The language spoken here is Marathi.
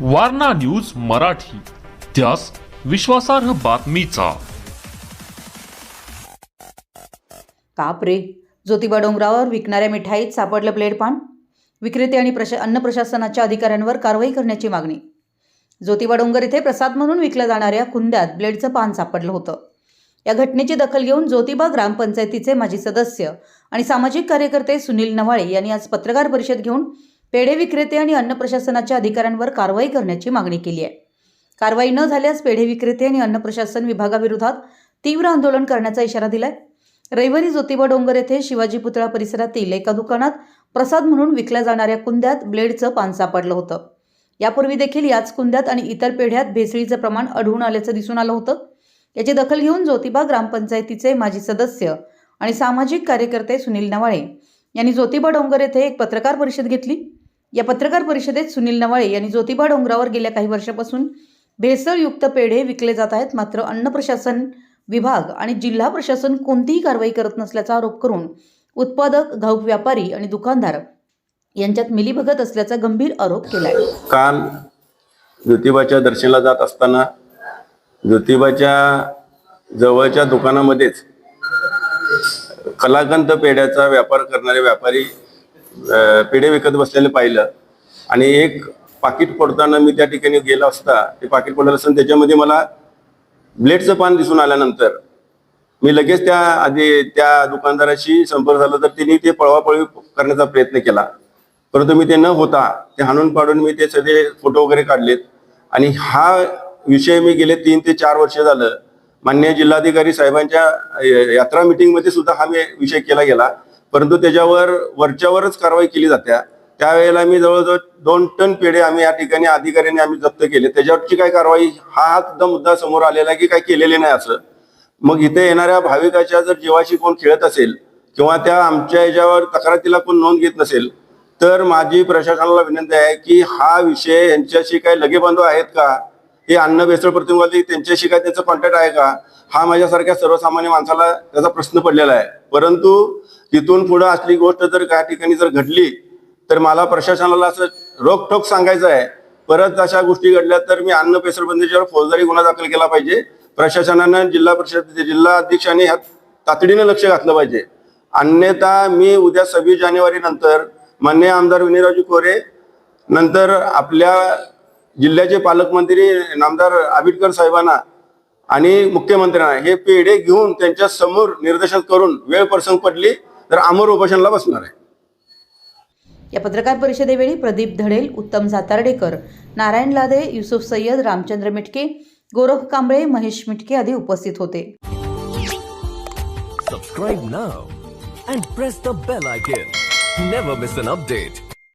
वारणा न्यूज मराठी. त्यास विश्वासार्ह बातमीचा. कापरे. ज्योतिबा डोंगरावर विकणाऱ्या मिठाईत सापडलं प्लेटपान. पान विक्रेते आणि प्रशा अन्न प्रशासनाच्या अधिकाऱ्यांवर कारवाई करण्याची मागणी. ज्योतिबा डोंगर येथे प्रसाद म्हणून विकल्या जाणाऱ्या कुंद्यात ब्लेडचं पान सापडलं होतं. या घटनेची दखल घेऊन ज्योतिबा ग्रामपंचायतीचे माजी सदस्य आणि सामाजिक कार्यकर्ते सुनील नवाळे यांनी आज पत्रकार परिषद घेऊन पेढे विक्रेते आणि अन्न प्रशासनाच्या अधिकाऱ्यांवर कारवाई करण्याची मागणी केली आहे. कारवाई न झाल्यास पेढे विक्रेते आणि अन्न प्रशासन विभागाविरोधात तीव्र आंदोलन करण्याचा इशारा दिलाय. रविवारी ज्योतिबा डोंगर येथे शिवाजी पुतळा परिसरातील एका दुकानात प्रसाद म्हणून विकल्या जाणाऱ्या कुंद्यात ब्लेडचं पान सापडलं होतं. यापूर्वी देखील याच कुंद्यात आणि इतर पेढ्यात भेसळीचं प्रमाण आढळून आल्याचं दिसून आलं होतं. याची दखल घेऊन ज्योतिबा ग्रामपंचायतीचे माजी सदस्य आणि सामाजिक कार्यकर्ते सुनील नवाळे यांनी ज्योतिबा डोंगर येथे एक पत्रकार परिषद घेतली. या पत्रकार परिषदेत सुनील नवाळे यांनी ज्योतिबा डोंगरावर गेल्या काही वर्षापासून भेसळयुक्त पेढे विकले जात आहेत. मात्र अन्न प्रशासन विभाग आणि जिल्हा प्रशासन कोणतीही कारवाई करत नसल्याचा आरोप करून उत्पादक घाऊक व्यापारी आणि दुकानदार यांच्यात मिलीभगत असल्याचा गंभीर आरोप केला आहे काल ज्योतिबाच्या दर्शनाला जात असताना ज्योतिबाच्या जवळच्या दुकानामध्येच कलाकंद पेढ्याचा व्यापार करणारे व्यापारी पेढे विकत बसलेले पाहिलं. आणि एक पाकिट पडताना मी त्या ठिकाणी गेला असता ते पाकिट पडलं असताना त्याच्यामध्ये मला ब्लेडचं पान दिसून आल्यानंतर मी लगेच त्या आधी त्या दुकानदाराशी संपर्क झाला तर त्यांनी ते पळवापळवी करण्याचा प्रयत्न केला. परंतु मी ते न होता ते हाणून पाडून मी ते सगळे फोटो वगैरे काढलेत. आणि हा विषय मी गेले तीन ते चार वर्ष झालं. मान्य जिल्हाधिकारी साहेबांच्या यात्रा मिटिंगमध्ये सुद्धा हा मी विषय केला गेला. परंतु त्याच्यावर वरच्यावरच कारवाई केली जात्या. त्यावेळेला मी जवळजवळ दोन टन पेढे आम्ही या ठिकाणी अधिकाऱ्यांनी आम्ही जप्त केले. त्याच्यावरची काय कारवाई हा सुद्धा मुद्दा समोर आलेला आहे की काय केलेले नाही असं. मग इथे येणाऱ्या भाविकाच्या जर जीवाशी कोण खेळत असेल किंवा त्या आमच्या याच्यावर तक्रारीला कोण नोंद घेत नसेल तर माझी प्रशासनाला विनंती आहे की हा विषय यांच्याशी काही लगेबंधू आहेत का? हे अन्न बेसळ प्रतिनिधी त्यांच्याशी काय त्यांचा कॉन्टॅक्ट आहे का? हा माझ्यासारख्या सर्वसामान्य माणसाला त्याचा प्रश्न पडलेला आहे. परंतु तिथून पुढं असली गोष्ट जर काही ठिकाणी जर घडली तर मला प्रशासनाला असं रोखठोक सांगायचं आहे. परत अशा गोष्टी घडल्या तर मी अन्न पेसरबंदीच्यावर फौजदारी गुन्हा दाखल केला पाहिजे. प्रशासनानं जिल्हा परिषद जिल्हा अध्यक्षांनी ह्या तातडीनं लक्ष घातलं पाहिजे. अन्यथा मी उद्या सव्वीस जानेवारी नंतर मान्य आमदार विनयराजू कोरे नंतर आपल्या जिल्ह्याचे पालकमंत्री नामदार आबिटकर साहेबांना आणि मुख्यमंत्र्यांना हे पेढे घेऊन त्यांच्यासमोर निर्देशन करून वेळ प्रसंग पडली तर अमर उपोषणला बसणार आहे या पत्रकार परिषदेवेळी प्रदीप धडेल उत्तम सातार्डेकर नारायण लादे युसुफ सय्यद रामचंद्र मिटके गोरख कांबळे महेश मिटके आदी उपस्थित होते Subscribe now and press the bell icon. Never miss an update.